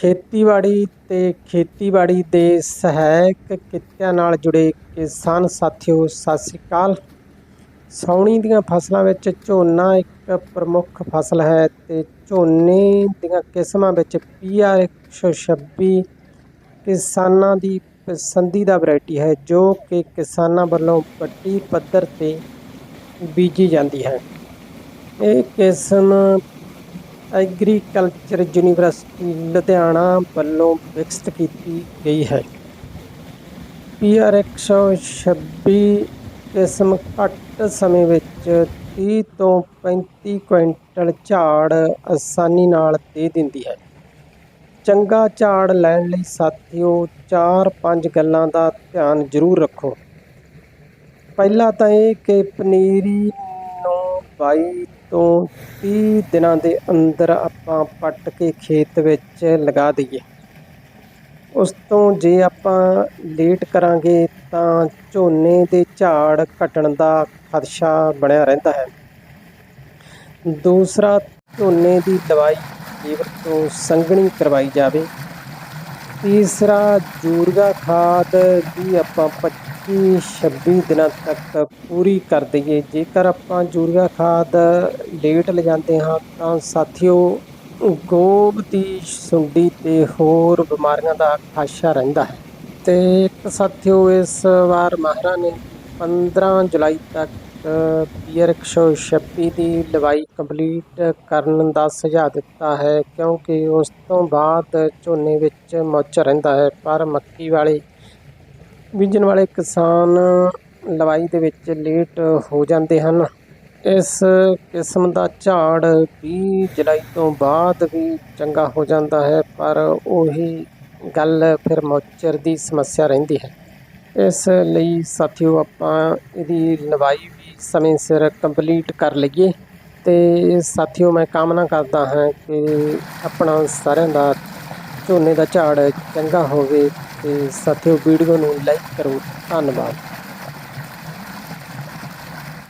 ਖੇਤੀਬਾੜੀ ਤੇ ਖੇਤੀਬਾੜੀ ਦੇ ਸਹਾਇਕ ਕਿੱਤਿਆਂ ਨਾਲ ਜੁੜੇ ਕਿਸਾਨ ਸਾਥੀਓ, ਸਤਿ ਸ਼੍ਰੀ ਅਕਾਲ। ਸਾਉਣੀ ਦੀਆਂ ਫਸਲਾਂ ਵਿੱਚ ਝੋਨਾ ਇੱਕ ਪ੍ਰਮੁੱਖ ਫਸਲ ਹੈ ਤੇ ਝੋਨੇ ਦੀਆਂ ਕਿਸਮਾਂ ਵਿੱਚ ਪੀਆਰ 126 ਕਿਸਾਨਾਂ ਦੀ ਪਸੰਦੀਦਾ ਵੈਰਾਈਟੀ ਹੈ, ਜੋ ਕਿ ਕਿਸਾਨਾਂ ਵੱਲੋਂ ਵੱਡੀ ਪੱਧਰ ਤੇ ਬੀਜੀ ਜਾਂਦੀ ਹੈ। ਇਹ ਕਿਸਮ ਐਗਰੀਕਲਚਰ ਯੂਨੀਵਰਸਿਟੀ ਲੁਧਿਆਣਾ ਵੱਲੋਂ ਵਿਕਸਿਤ ਕੀਤੀ ਗਈ ਹੈ। ਪੀਆਰ 126 ਕਿਸਮ ਘੱਟ ਸਮੇਂ ਵਿੱਚ 30 ਤੋਂ 35 ਕੁਇੰਟਲ ਝਾੜ ਆਸਾਨੀ ਨਾਲ ਦੇ ਦਿੰਦੀ ਹੈ। ਚੰਗਾ ਝਾੜ ਲੈਣ ਲਈ ਸਾਥੀਓ 4-5 ਗੱਲਾਂ ਦਾ ਧਿਆਨ ਜ਼ਰੂਰ ਰੱਖੋ। ਪਹਿਲਾ ਤਾਂ ਇਹ ਕਿ ਪਨੀਰੀ ਨੂੰ 22 ਤੋਂ 30 ਦਿਨਾਂ ਦੇ ਅੰਦਰ ਆਪਾਂ ਪੱਟ ਕੇ ਖੇਤ ਵਿੱਚ ਲਗਾ ਦਈਏ। ਉਸ ਤੋਂ ਜੇ ਆਪਾਂ ਲੇਟ ਕਰਾਂਗੇ ਤਾਂ ਝੋਨੇ ਦੇ ਝਾੜ ਘਟਣ ਦਾ ਖਦਸ਼ਾ ਬਣਿਆ ਰਹਿੰਦਾ ਹੈ। ਦੂਸਰਾ, ਝੋਨੇ ਦੀ ਦਵਾਈ ਲੀਵਰ ਤੋਂ ਸੰਘਣੀ ਕਰਵਾਈ ਜਾਵੇ। ਤੀਸਰਾ ਯੂਰੀਆ ਖਾਦ ਵੀ ਆਪਾਂ 25 26 ਦਿਨਾਂ ਤੱਕ ਪੂਰੀ ਕਰ ਦਈਏ। ਜੇਕਰ ਆਪਾਂ ਯੂਰੀਆ ਖਾਦ ਲੇਟ ਲਿਜਾਂਦੇ ਹਾਂ, ਤਾਂ ਸਾਥੀਓ ਗੋਭ ਦੀ ਸੁੰਡੀ ਤੇ ਹੋਰ ਬਿਮਾਰੀਆਂ ਦਾ ਖਾਸ਼ਾ ਰਹਿੰਦਾ ਹੈ। ਤੇ ਇੱਕ ਸਾਥੀਓ ਇਸ ਵਾਰ ਮਾਹਰਾਂ ਨੇ 15 ਜੁਲਾਈ ਤੱਕ ਪੀਆਰ 126 ਦੀ ਲਵਾਈ ਕੰਪਲੀਟ ਕਰਨ ਦਾ ਸੁਝਾਅ ਦਿੱਤਾ ਹੈ ਕਿਉਂਕਿ ਉਸ ਤੋਂ ਬਾਅਦ ਝੋਨੇ ਵਿੱਚ ਮੌਚਰ ਰਹਿੰਦਾ ਹੈ। ਪਰ ਮੱਕੀ ਵਾਲੇ, ਬੀਜਣ ਵਾਲੇ ਕਿਸਾਨ ਲਵਾਈ ਦੇ ਵਿੱਚ ਲੇਟ ਹੋ ਜਾਂਦੇ ਹਨ। ਇਸ ਕਿਸਮ ਦਾ ਝਾੜ 20 ਜੁਲਾਈ ਤੋਂ ਬਾਅਦ ਵੀ ਚੰਗਾ ਹੋ ਜਾਂਦਾ ਹੈ, ਪਰ ਉਹੀ ਗੱਲ ਫਿਰ ਮੌਚਰ ਦੀ ਸਮੱਸਿਆ ਰਹਿੰਦੀ ਹੈ। ਇਸ ਲਈ ਸਾਥੀਓ, ਆਪਾਂ ਇਹਦੀ ਲਵਾਈ ਸਮੇਂ ਸਿਰ ਕੰਪਲੀਟ ਕਰ ਲਈਏ। ਤੇ ਸਾਥੀਓ, ਮੈਂ ਕਾਮਨਾ ਕਰਦਾ ਹਾਂ ਕਿ ਆਪਣਾ ਸਾਰਿਆਂ ਦਾ ਝੋਨੇ ਦਾ ਝਾੜ ਚੰਗਾ ਹੋਵੇ। ਤੇ ਸਾਥੀਓ, ਵੀਡੀਓ ਨੂੰ ਲਾਈਕ ਕਰੋ। ਧੰਨਵਾਦ।